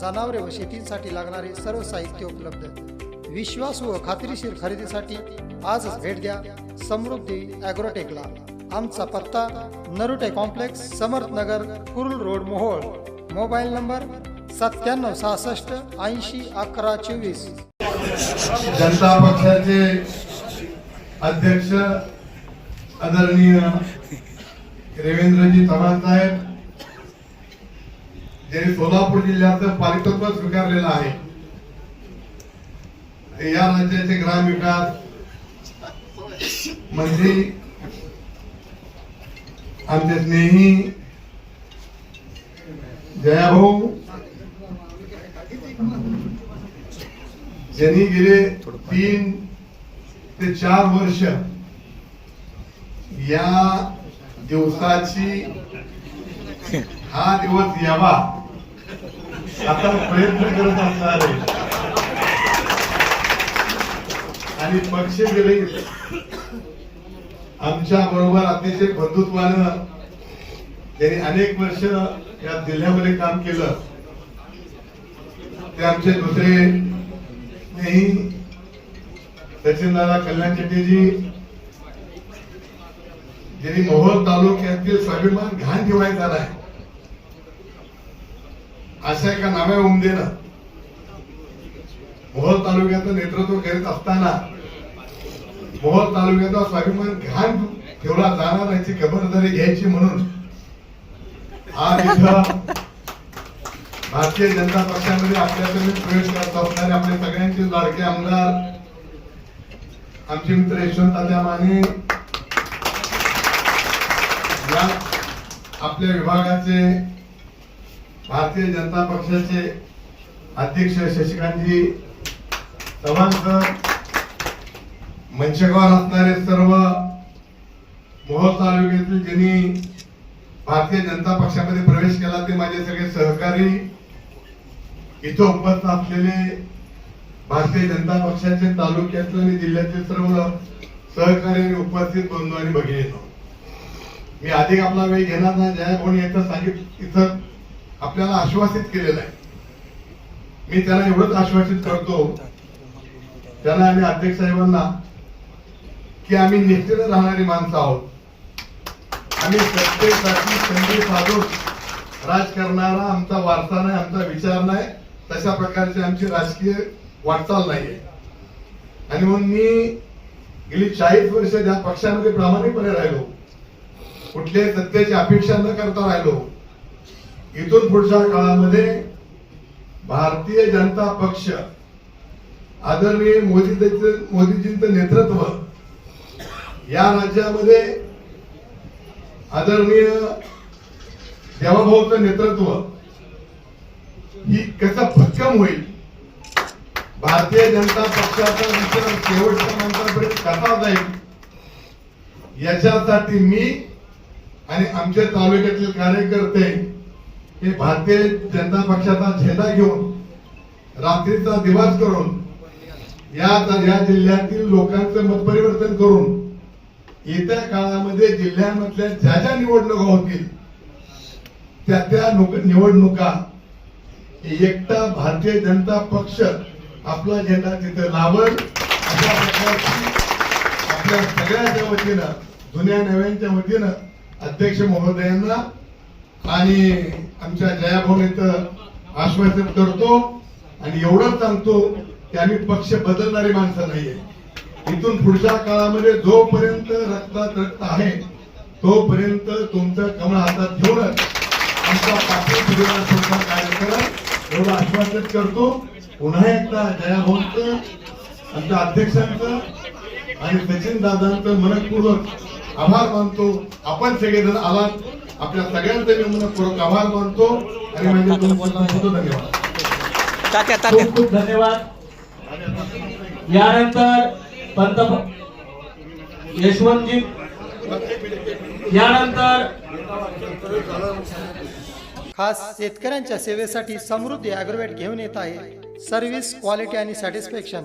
जनावरे व शेतीसाठी लागणारे सर्व साहित्य उपलब्ध विश्वास व खात्रीशीर खरेदीसाठी आजच भेट द्या. समृद्धी ॲग्रोटेकला. आमचा पत्ता Narute complex Samarth Nagar Kurul road Mohol. Mobile number सत्त्याण्णव सहासष्ट ऐंशी अकरा चोवीस. जनता पक्षाचे अध्यक्ष आदरणीय रेवेंद्रजी चव्हाण साहेब ज्यांनी सोलापूर जिल्ह्याचं पारितत्व स्वीकारलेलं आहे. या राज्याचे ग्रामविकास मंत्री आमचे स्नेही जयाभाऊ ज्यांनी गेले तीन ते चार वर्ष या दिवसाची हा दिवस यावा. आता प्रयत्न करत असणार आहे. आणि पक्ष गेले आमच्या बरोबर अतिशय बंधुत्वानं त्यांनी अनेक वर्ष या जिल्ह्यामध्ये काम केलं. ते आमचे दुसरे सचिन दादा कल्याण शेट्टीजी ज्यांनी मोहोळ तालुक्यातील स्वाभिमान घाण ठेवायचा नाही अशा एका नव्या उमदेनं मोहोळ तालुक्याचं नेतृत्व करीत असताना मोहोळ तालुक्याचा स्वाभिमान घाण ठेवला जाणार याची खबरदारी घ्यायची म्हणून आज इथं भारतीय जनता पक्षामध्ये आपल्याकडे प्रवेश करत असणारे आपले सगळ्यांचे लाडके आमदार आमचे मित्र यशवंत माने या आपल्या विभागाचे भारतीय जनता पक्षाचे अध्यक्ष शशिकांतजी चव्हाण सर मंचकावर असणारे सर्व मोहोळ तालुक्यातील ज्यांनी भारतीय जनता पक्षामध्ये प्रवेश केला ते माझे सगळे सहकारी इथं उपस्थित असलेले भारतीय जनता पक्षाचे तालुक्यातील आणि जिल्ह्यातील सर्व सहकारी आणि उपस्थित बंधू आणि भगिनी मी अधिक आपला वेळ घेणार नाही. जया कोणी सांगितलं सांगित इथं आपल्याला आश्वासित केलेलं आहे. मी त्याला एवढंच आश्वासित करतो त्याला आणि अध्यक्ष साहेबांना की आम्ही निष्ठेनं राहणारी माणसं आहोत. आम्ही सत्तेसाठी संधी साधून राज करणारा आमचा वारसा नाही आमचा विचार नाही. तशा प्रकारची आमची राजकीय वाटचाल नाहीये. आणि म्हणून मी गेली चाळीस वर्ष ज्या पक्षामध्ये प्रामाणिकपणे राहिलो कुठल्याही सत्तेची अपेक्षा न करता राहिलो इथून पुढच्या काळामध्ये भारतीय जनता पक्ष आदरणीय मोदी मोदीजींचं नेतृत्व या राज्यामध्ये आदरणीय देवाभाऊचं नेतृत्व ही कसं भक्कम होईल? भारतीय जनता पक्षाचा विचार शेवटच्या माणसापर्यंत कसा जाईल? याच्यासाठी मी आणि आमच्या तालुक्यातील कार्यकर्ते हे भारतीय जनता पक्षाचा झेंडा घेऊन रात्रीचा दिवस करून या या जिल्ह्यातील लोकांचं मतपरिवर्तन करून येत्या काळामध्ये जिल्ह्यामधल्या ज्या ज्या निवडणुका होतील त्या त्या निवडणुका एकटा भारतीय जनता पक्ष आपला झेंडा तिथे लावल अशा प्रकारची आपल्या सगळ्यांच्या वतीनं जुन्या नव्यांच्या वतीनं अध्यक्ष महोदयांना आणि आमच्या जयाभाऊ आश्वासन करतो आणि एवढंच सांगतो की आम्ही पक्ष बदलणारी माणसं नाहीये. इथून पुढच्या काळामध्ये जोपर्यंत रक्तात रक्त आहे तोपर्यंत तुमचं कमळ हातात घेऊनच आमचा पाठी फिरवण्याचा कार्य करत एवढं आश्वासन करतो. पुन्हा एकदा जयाभाऊंचं आमच्या अध्यक्षांचं आणि सचिन दादांचं मनपूर्वक आभार मानतो. आपण सगळेजण आलात. आपल्या सगळ्यांचे मी मनपूर्वक आभार मानतो. आणि माझे धन्यवाद. तात्या तात्या. खूप खूप धन्यवाद. यानंतर पंत यशवंतजी. यानंतर खास शेतकऱ्यांच्या सेवेसाठी समृद्धी ॲग्रोवेट घेऊन येत आहे. सर्व्हिस क्वालिटी आणि सॅटिस्फॅक्शन